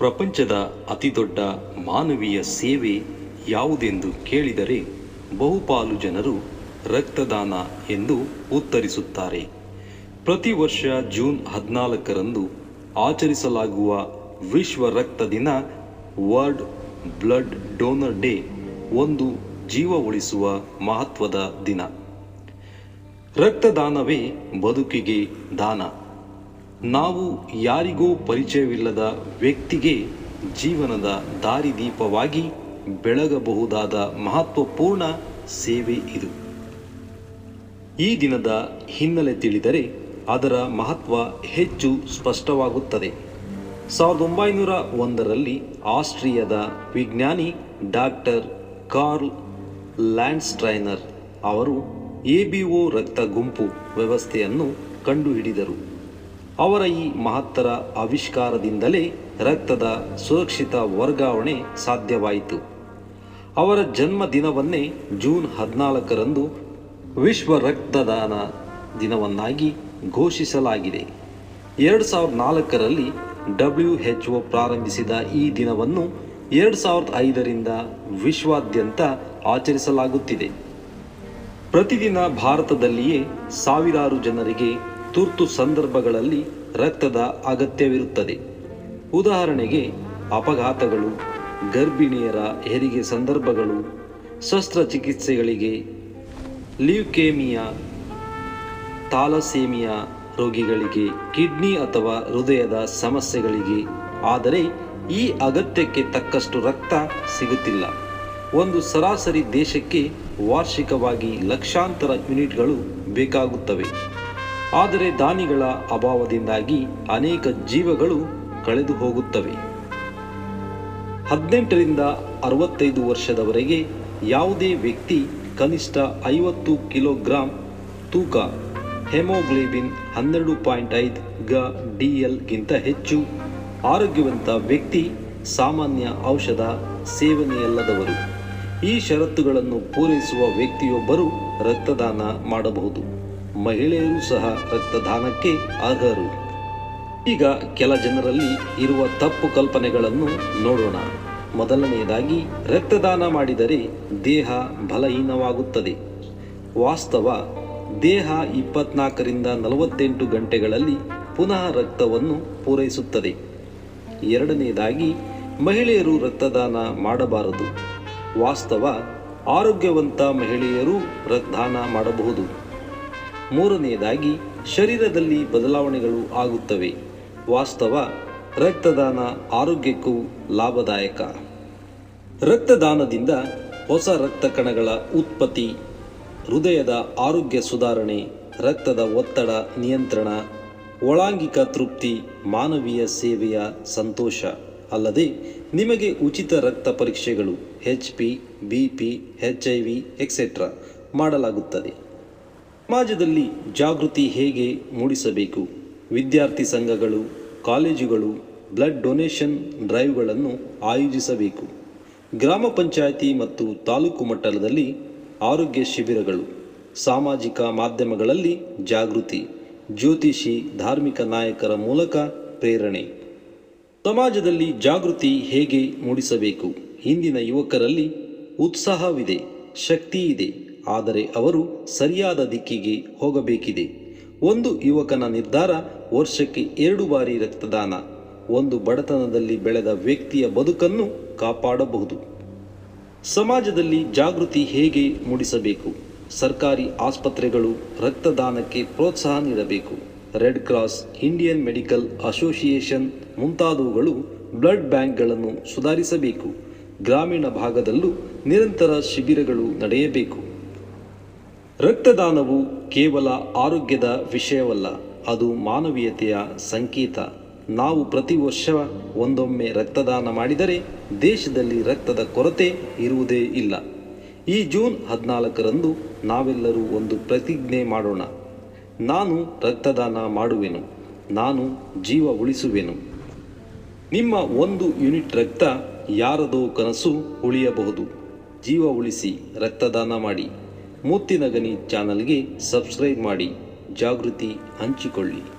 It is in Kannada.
ಪ್ರಪಂಚದ ಅತಿದೊಡ್ಡ ಮಾನವೀಯ ಸೇವೆ ಯಾವುದೆಂದು ಕೇಳಿದರೆ ಬಹುಪಾಲು ಜನರು ರಕ್ತದಾನ ಎಂದು ಉತ್ತರಿಸುತ್ತಾರೆ. ಪ್ರತಿ ವರ್ಷ ಜೂನ್ ಹದಿನಾಲ್ಕರಂದು ಆಚರಿಸಲಾಗುವ ವಿಶ್ವ ರಕ್ತ ದಿನ ವರ್ಲ್ಡ್ ಬ್ಲಡ್ ಡೋನರ್ ಡೇ ಒಂದು ಜೀವ ಉಳಿಸುವ ಮಹತ್ವದ ದಿನ. ರಕ್ತದಾನವೇ ಬದುಕಿಗೆ ದಾನ. ನಾವು ಯಾರಿಗೂ ಪರಿಚಯವಿಲ್ಲದ ವ್ಯಕ್ತಿಗೆ ಜೀವನದ ದಾರಿದೀಪವಾಗಿ ಬೆಳಗಬಹುದಾದ ಮಹತ್ವಪೂರ್ಣ ಸೇವೆ ಇದು. ಈ ದಿನದ ಹಿನ್ನೆಲೆ ತಿಳಿದರೆ ಅದರ ಮಹತ್ವ ಹೆಚ್ಚು ಸ್ಪಷ್ಟವಾಗುತ್ತದೆ. ಸಾವಿರದ ಒಂಬೈನೂರ ಒಂದರಲ್ಲಿ ಆಸ್ಟ್ರಿಯಾದ ವಿಜ್ಞಾನಿ ಡಾಕ್ಟರ್ ಕಾರ್ಲ್ ಲ್ಯಾಂಡ್ಸ್ಟ್ರೈನರ್ ಅವರು ಎ ಬಿ ಓ ರಕ್ತ ಗುಂಪು ವ್ಯವಸ್ಥೆಯನ್ನು ಕಂಡುಹಿಡಿದರು. ಅವರ ಈ ಮಹತ್ತರ ಆವಿಷ್ಕಾರದಿಂದಲೇ ರಕ್ತದ ಸುರಕ್ಷಿತ ವರ್ಗಾವಣೆ ಸಾಧ್ಯವಾಯಿತು. ಅವರ ಜನ್ಮ ದಿನವನ್ನೇ ಜೂನ್ ಹದಿನಾಲ್ಕರಂದು ವಿಶ್ವ ರಕ್ತದಾನ ದಿನವನ್ನಾಗಿ ಘೋಷಿಸಲಾಗಿದೆ. ಎರಡು ಸಾವಿರದ ನಾಲ್ಕರಲ್ಲಿ ಡಬ್ಲ್ಯೂ ಎಚ್ ಒ ಪ್ರಾರಂಭಿಸಿದ ಈ ದಿನವನ್ನು ಎರಡು ಸಾವಿರದ ಐದರಿಂದ ವಿಶ್ವಾದ್ಯಂತ ಆಚರಿಸಲಾಗುತ್ತಿದೆ. ಪ್ರತಿದಿನ ಭಾರತದಲ್ಲಿಯೇ ಸಾವಿರಾರು ಜನರಿಗೆ ತುರ್ತು ಸಂದರ್ಭಗಳಲ್ಲಿ ರಕ್ತದ ಅಗತ್ಯವಿರುತ್ತದೆ. ಉದಾಹರಣೆಗೆ, ಅಪಘಾತಗಳು, ಗರ್ಭಿಣಿಯರ ಹೆರಿಗೆ ಸಂದರ್ಭಗಳು, ಶಸ್ತ್ರಚಿಕಿತ್ಸೆಗಳಿಗೆ ಲ್ಯೂಕೇಮಿಯಾ ತಾಲಸೇಮಿಯಾ ರೋಗಿಗಳಿಗೆ, ಕಿಡ್ನಿ ಅಥವಾ ಹೃದಯದ ಸಮಸ್ಯೆಗಳಿಗೆ. ಆದರೆ, ಈ ಅಗತ್ಯಕ್ಕೆ ತಕ್ಕಷ್ಟು ರಕ್ತ ಸಿಗುತ್ತಿಲ್ಲ. ಒಂದು ಸರಾಸರಿ ದೇಶಕ್ಕೆ ವಾರ್ಷಿಕವಾಗಿ ಲಕ್ಷಾಂತರ ಯೂನಿಟ್ಗಳು ಬೇಕಾಗುತ್ತವೆ. ಆದರೆ ದಾನಿಗಳ ಅಭಾವದಿಂದಾಗಿ ಅನೇಕ ಜೀವಗಳು ಕಳೆದು ಹೋಗುತ್ತವೆ. ಹದಿನೆಂಟರಿಂದ ಅರವತ್ತೈದು ವರ್ಷದವರೆಗೆ ಯಾವುದೇ ವ್ಯಕ್ತಿ ಕನಿಷ್ಠ ಐವತ್ತು ಕಿಲೋಗ್ರಾಂ ತೂಕ ಹೆಮೋಗ್ಲೋಬಿನ್ ಹನ್ನೆರಡು ಪಾಯಿಂಟ್ ಐದು ಗ ಡಿ ಎಲ್ಗಿಂತ ಹೆಚ್ಚು ಆರೋಗ್ಯವಂತ ವ್ಯಕ್ತಿ ಸಾಮಾನ್ಯ ಔಷಧ ಸೇವನೆಯಲ್ಲದವರು. ಈ ಷರತ್ತುಗಳನ್ನು ಪೂರೈಸುವ ವ್ಯಕ್ತಿಯೊಬ್ಬರು ರಕ್ತದಾನ ಮಾಡಬಹುದು. ಮಹಿಳೆಯರು ಸಹ ರಕ್ತದಾನಕ್ಕೆ ಅರ್ಹರು ಈಗ ಕೆಲ ಜನರಲ್ಲಿ ಇರುವ ತಪ್ಪು ಕಲ್ಪನೆಗಳನ್ನು ನೋಡೋಣ. ಮೊದಲನೆಯದಾಗಿ, ರಕ್ತದಾನ ಮಾಡಿದರೆ ದೇಹ ಬಲಹೀನವಾಗುತ್ತದೆ. ವಾಸ್ತವ, ದೇಹ ಇಪ್ಪತ್ನಾಲ್ಕರಿಂದ ನಲವತ್ತೆಂಟು ಗಂಟೆಗಳಲ್ಲಿ ಪುನಃ ರಕ್ತವನ್ನು ಪೂರೈಸುತ್ತದೆ. ಎರಡನೆಯದಾಗಿ, ಮಹಿಳೆಯರು ರಕ್ತದಾನ ಮಾಡಬಾರದು. ವಾಸ್ತವ, ಆರೋಗ್ಯವಂತ ಮಹಿಳೆಯರು ರಕ್ತದಾನ ಮಾಡಬಹುದು. ಮೂರನೆಯದಾಗಿ ಶರೀರದಲ್ಲಿ ಬದಲಾವಣೆಗಳು ಆಗುತ್ತವೆ. ವಾಸ್ತವ, ರಕ್ತದಾನ ಆರೋಗ್ಯಕ್ಕೂ ಲಾಭದಾಯಕ. ರಕ್ತದಾನದಿಂದ ಹೊಸ ರಕ್ತ ಕಣಗಳ ಉತ್ಪತ್ತಿ, ಹೃದಯದ ಆರೋಗ್ಯ ಸುಧಾರಣೆ, ರಕ್ತದ ಒತ್ತಡ ನಿಯಂತ್ರಣ, ಒಳಾಂಗಿಕ ತೃಪ್ತಿ, ಮಾನವೀಯ ಸೇವೆಯ ಸಂತೋಷ, ಅಲ್ಲದೆ ನಿಮಗೆ ಉಚಿತ ರಕ್ತ ಪರೀಕ್ಷೆಗಳು H P B P H I V etcetera ಮಾಡಲಾಗುತ್ತದೆ. ಸಮಾಜದಲ್ಲಿ ಜಾಗೃತಿ ಹೇಗೆ ಮೂಡಿಸಬೇಕು? ವಿದ್ಯಾರ್ಥಿ ಸಂಘಗಳು, ಕಾಲೇಜುಗಳು, ಬ್ಲಡ್ ಡೊನೇಷನ್ ಡ್ರೈವ್ಗಳನ್ನು ಆಯೋಜಿಸಬೇಕು. ಗ್ರಾಮ ಪಂಚಾಯಿತಿ ಮತ್ತು ತಾಲೂಕು ಮಟ್ಟದಲ್ಲಿ ಆರೋಗ್ಯ ಶಿಬಿರಗಳು, ಸಾಮಾಜಿಕ ಮಾಧ್ಯಮಗಳಲ್ಲಿ ಜಾಗೃತಿ, ಜ್ಯೋತಿಷಿ, ಧಾರ್ಮಿಕ ನಾಯಕರ ಮೂಲಕ ಪ್ರೇರಣೆ. ಸಮಾಜದಲ್ಲಿ ಜಾಗೃತಿ ಹೇಗೆ ಮೂಡಿಸಬೇಕು? ಇಂದಿನ ಯುವಕರಲ್ಲಿ ಉತ್ಸಾಹವಿದೆ, ಶಕ್ತಿ ಇದೆ. ಆದರೆ ಅವರು ಸರಿಯಾದ ದಿಕ್ಕಿಗೆ ಹೋಗಬೇಕಿದೆ. ಒಂದು ಯುವಕನ ನಿರ್ಧಾರ ವರ್ಷಕ್ಕೆ ಎರಡು ಬಾರಿ ರಕ್ತದಾನ. ಒಂದು ಬಡತನದಲ್ಲಿ ಬೆಳೆದ ವ್ಯಕ್ತಿಯ ಬದುಕನ್ನು ಕಾಪಾಡಬಹುದು. ಸಮಾಜದಲ್ಲಿ ಜಾಗೃತಿ ಹೇಗೆ ಮೂಡಿಸಬೇಕು? ಸರ್ಕಾರಿ ಆಸ್ಪತ್ರೆಗಳು ರಕ್ತದಾನಕ್ಕೆ ಪ್ರೋತ್ಸಾಹ ನೀಡಬೇಕು. Red cross, Indian medical association ಮುಂತಾದವುಗಳು ಬ್ಲಡ್ ಬ್ಯಾಂಕ್ಗಳನ್ನು ಸುಧಾರಿಸಬೇಕು. ಗ್ರಾಮೀಣ ಭಾಗದಲ್ಲೂ ನಿರಂತರ ಶಿಬಿರಗಳು ನಡೆಯಬೇಕು. ರಕ್ತದಾನವು ಕೇವಲ ಆರೋಗ್ಯದ ವಿಷಯವಲ್ಲ, ಅದು ಮಾನವೀಯತೆಯ ಸಂಕೇತ. ನಾವು ಪ್ರತಿ ವರ್ಷ ಒಂದೊಮ್ಮೆ ರಕ್ತದಾನ ಮಾಡಿದರೆ ದೇಶದಲ್ಲಿ ರಕ್ತದ ಕೊರತೆ ಇರುವುದೇ ಇಲ್ಲ. ಈ ಜೂನ್ ಹದಿನಾಲ್ಕರಂದು ನಾವೆಲ್ಲರೂ ಒಂದು ಪ್ರತಿಜ್ಞೆ ಮಾಡೋಣ. ನಾನು ರಕ್ತದಾನ ಮಾಡುವೆನು, ನಾನು ಜೀವ ಉಳಿಸುವೆನು. ನಿಮ್ಮ ಒಂದು ಯೂನಿಟ್ ರಕ್ತ ಯಾರದೋ ಕನಸು ಉಳಿಯಬಹುದು. ಜೀವ ಉಳಿಸಿ ರಕ್ತದಾನ ಮಾಡಿ. ಮುತ್ತಿನ ಗಣಿ ಚಾನಲ್ಗೆ ಸಬ್ಸ್ಕ್ರೈಬ್ ಮಾಡಿ ಜಾಗೃತಿ ಹಂಚಿಕೊಳ್ಳಿ.